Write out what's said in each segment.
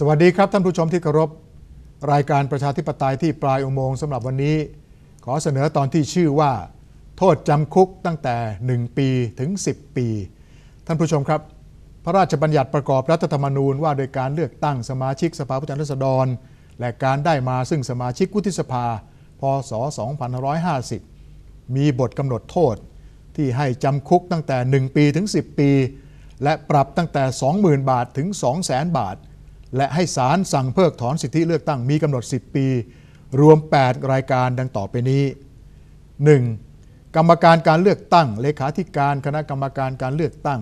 สวัสดีครับท่านผู้ชมที่เคารพรายการประชาธิปไตยที่ปลายอุโมงค์สำหรับวันนี้ ขอเสนอตอนที่ชื่อว่า โทษจำคุกตั้งแต่ 1 ปีถึง 10 ปี ท่านผู้ชมครับ พระราชบัญญัติประกอบรัฐธรรมนูญว่าโดยการเลือกตั้งสมาชิกสภาผู้แทนราษฎร และการได้มาซึ่งสมาชิกวุฒิสภา พศ 2550 มีบทกำหนดโทษที่ให้จำคุกตั้งแต่ 1 ปีถึง 10 ปี และปรับตั้งแต่ 20,000 บาทถึง 200,000 บาท และให้ศาลสั่งเพิกถอนสิทธิเลือกตั้งมีกำหนด 10 ปี รวม 8 รายการดังต่อไปนี้ 1. กรรมการการเลือกตั้ง เลขาธิการคณะกรรมการการเลือกตั้ง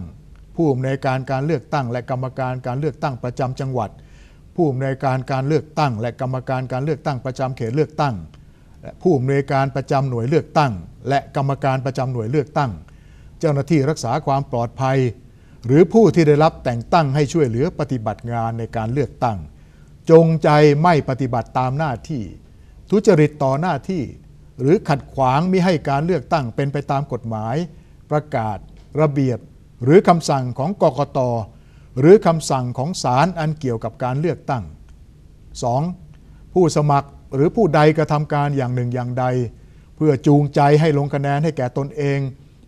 ผู้อำนวยการการเลือกตั้ง และกรรมการการเลือกตั้งประจำจังหวัด ผู้อำนวยการการเลือกตั้ง และกรรมการการเลือกตั้งประจำเขตเลือกตั้งและผู้อำนวยการประจำหน่วยเลือกตั้ง และกรรมการประจำหน่วยเลือกตั้ง เจ้าหน้าที่รักษาความปลอดภัย หรือผู้ที่ได้รับแต่งตั้งให้ช่วยเหลือปฏิบัติงานในการเลือกตั้ง จงใจไม่ปฏิบัติตามหน้าที่ ทุจริตต่อหน้าที่ หรือขัดขวางมิให้การเลือกตั้งเป็นไปตามกฎหมาย ประกาศ ระเบียบ หรือคำสั่งของกกตหรือคำสั่งของศาลอันเกี่ยวกับการเลือกตั้ง 2. ผู้สมัครหรือผู้ใดกระทำการอย่างหนึ่งอย่างใด เพื่อจูงใจให้ลงคะแนนให้แก่ตนเอง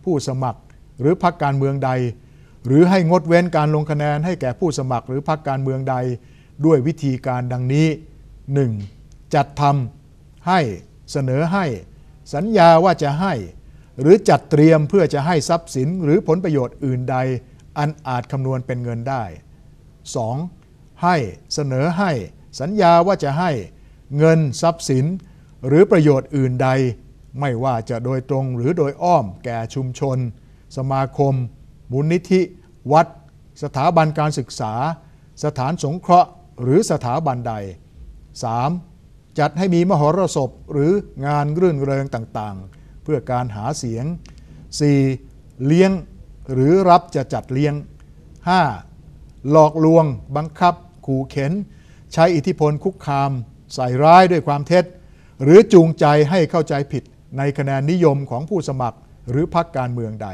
ผู้สมัครหรือพรรคการเมืองใด หรือให้งดเว้นการลงคะแนนให้แก่ผู้สมัครหรือพรรคการเมืองใดด้วยวิธีการดังนี้ 1. จัดทำให้เสนอให้ สัญญาว่าจะให้ หรือจัดเตรียมเพื่อจะให้ทรัพย์สินหรือผลประโยชน์อื่นใด อันอาจคำนวณเป็นเงินได้ 2. ให้เสนอให้ สัญญาว่าจะให้ เงินทรัพย์สิน หรือประโยชน์อื่นใด ไม่ว่าจะโดยตรงหรือโดยอ้อมแก่ชุมชน สมาคม มูลนิธิ วัด สถาบันการศึกษา สถานสงเคราะห์หรือสถาบันใด 3. จัดให้มีมหรสพหรืองานรื่นเริงต่างๆ เพื่อการหาเสียง 4. เลี้ยงหรือรับจะจัดเลี้ยง 5. หลอกลวง บังคับ ขู่เข็น ใช้อิทธิพลคุกคาม ใส่ร้ายด้วยความเท็จ หรือจูงใจให้เข้าใจผิดในคะแนนนิยมของผู้สมัครหรือพรรคการเมืองใด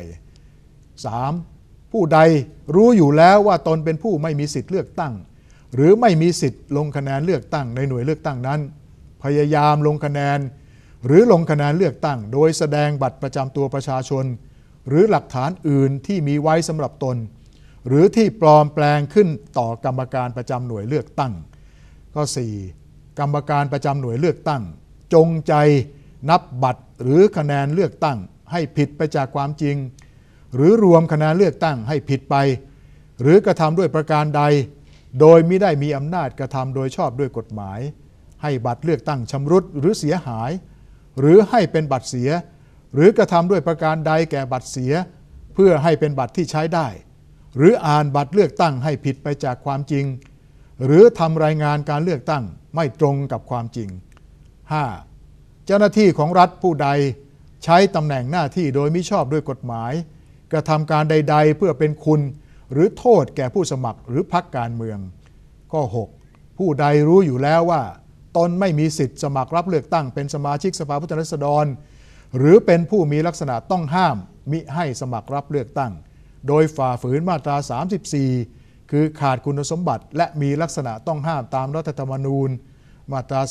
3. ผู้ใดรู้อยู่แล้วว่าตนเป็นผู้ไม่มีสิทธิ์เลือกตั้ง หรือไม่มีสิทธิ์ลงคะแนนเลือกตั้งในหน่วยเลือกตั้งนั้น พยายามลงคะแนน หรือลงคะแนนเลือกตั้ง โดยแสดงบัตรประจำตัวประชาชน หรือหลักฐานอื่นที่มีไว้สำหรับตน หรือที่ปลอมแปลงขึ้นต่อกรรมการประจำหน่วยเลือกตั้งข้อ 4. กรรมการประจำหน่วยเลือกตั้ง จงใจนับบัตรหรือคะแนนเลือกตั้ง ให้ผิดไปจากความจริง หรือรวมคะแนนเลือกตั้งให้ผิดไป หรือกระทำด้วยประการใด โดยม่ได้มีอำนาจกระทำโดยชอบด้วยกฎหมาย ให้บัตรเลือกตั้งชำรุดหรือเสียหาย หรือให้เป็นบัตรเสีย หรือกระทำด้วยประการใดแก่บัตรเสีย เพื่อให้เป็นบัตรที่ใช้ได้ หรืออ่านบัตรเลือกตั้งให้ผิดไปจากความจริง หรือทำรายงานการเลือกตั้งไม่ตรงกับความจริง 5. เจ้าหน้าที่ของรัฐผู้ใด ใช้ตำแหน่งหน้าที่โดยมิชอบด้วยกฎหมาย กระทำการใด ๆ เพื่อเป็นคุณ หรือโทษแก่ผู้สมัครหรือพรรคการเมือง ข้อ 6. ผู้ใดรู้อยู่แล้วว่า ตนไม่มีสิทธิ์สมัครรับเลือกตั้ง เป็นสมาชิกสภาผู้แทนราษฎร หรือเป็นผู้มีลักษณะต้องห้าม มิให้สมัครรับเลือกตั้ง โดยฝ่าฝืนมาตรา 34 คือขาดคุณสมบัติ และมีลักษณะต้องห้ามตามรัฐธรรมนูญ มาตรา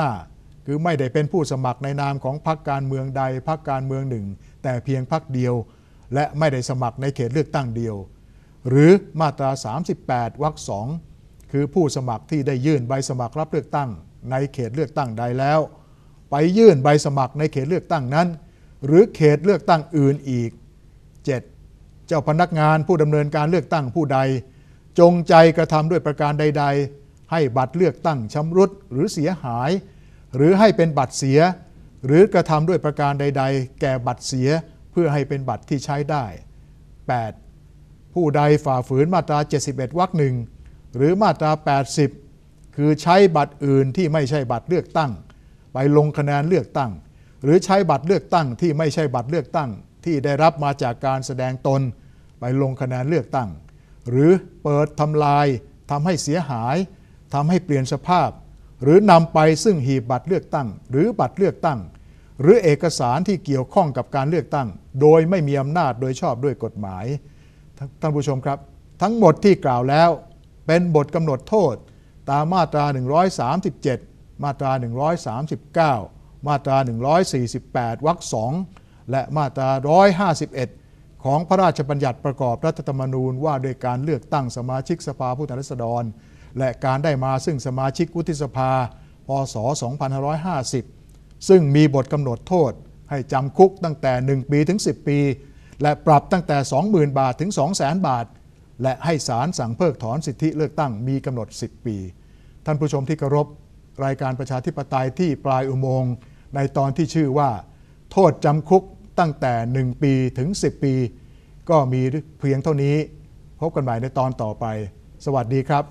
35คือไม่ได้เป็นผู้สมัครในนามของพรรคการเมืองใดพรรคการเมืองหนึ่ง แต่เพียงพรรคเดียว และไม่ได้สมัครในเขตเลือกตั้งเดียว หรือมาตรา 38 วรรคสองคือผู้สมัครที่ได้ยื่นใบสมัครรับเลือกตั้ง ในเขตเลือกตั้งใดแล้ว ไปยื่นใบสมัครในเขตเลือกตั้งนั้น หรือเขตเลือกตั้งอื่นอีก 7. เจ้าพนักงานผู้ดำเนินการเลือกตั้งผู้ใด จงใจกระทำด้วยประการใด ๆ ให้บัตรเลือกตั้งชำรุดหรือเสียหาย หรือให้เป็นบัตรเสีย หรือกระทำด้วยประการใด ๆ แก่บัตรเสีย เพื่อให้เป็นบัตรที่ใช้ได้ 8. ผู้ใดฝ่าฝืนมาตรา 71 วรรคหนึ่งหรือมาตรา 80 คือใช้บัตรอื่นที่ไม่ใช่บัตรเลือกตั้ง ไปลงคะแนนเลือกตั้ง หรือใช้บัตรเลือกตั้งที่ไม่ใช่บัตรเลือกตั้ง ที่ได้รับมาจากการแสดงตน ไปลงคะแนนเลือกตั้ง หรือเปิดทำลายทำให้เสียหายทำให้เปลี่ยนสภาพ หรือนำไปซึ่งหีบบัตรเลือกตั้ง หรือบัตรเลือกตั้ง หรือเอกสารที่เกี่ยวข้องกับการเลือกตั้ง โดยไม่มีอำนาจโดยชอบด้วยกฎหมายท่านผู้ชมครับ ทั้งหมดที่กล่าวแล้ว เป็นบทกำหนดโทษ ตามมาตรา 137 มาตรา 139 มาตรา 148 วรรคสองและมาตรา 151 ของพระราชบัญญัติประกอบรัฐธรรมนูญว่าด้วยการเลือกตั้งสมาชิกสภาผู้แทนราษฎร และการได้มาซึ่งสมาชิกวุฒิสภา พศ 2550 ซึ่งมีบทกำหนดโทษ ให้จำคุกตั้งแต่ 1 ปีถึง 10 ปี และปรับตั้งแต่ 20,000 บาทถึง 200,000 บาท และให้ศาลสั่งเพิกถอนสิทธิเลือกตั้งมีกำหนด 10 ปี ท่านผู้ชมที่เคารพรายการประชาธิปไตยที่ปลายอุโมงค์ในตอนที่ชื่อว่า โทษจำคุกตั้งแต่ 1 ปีถึง 10 ปี ก็มีเพียงเท่านี้ พบกันใหม่ในตอนต่อไป สวัสดีครับ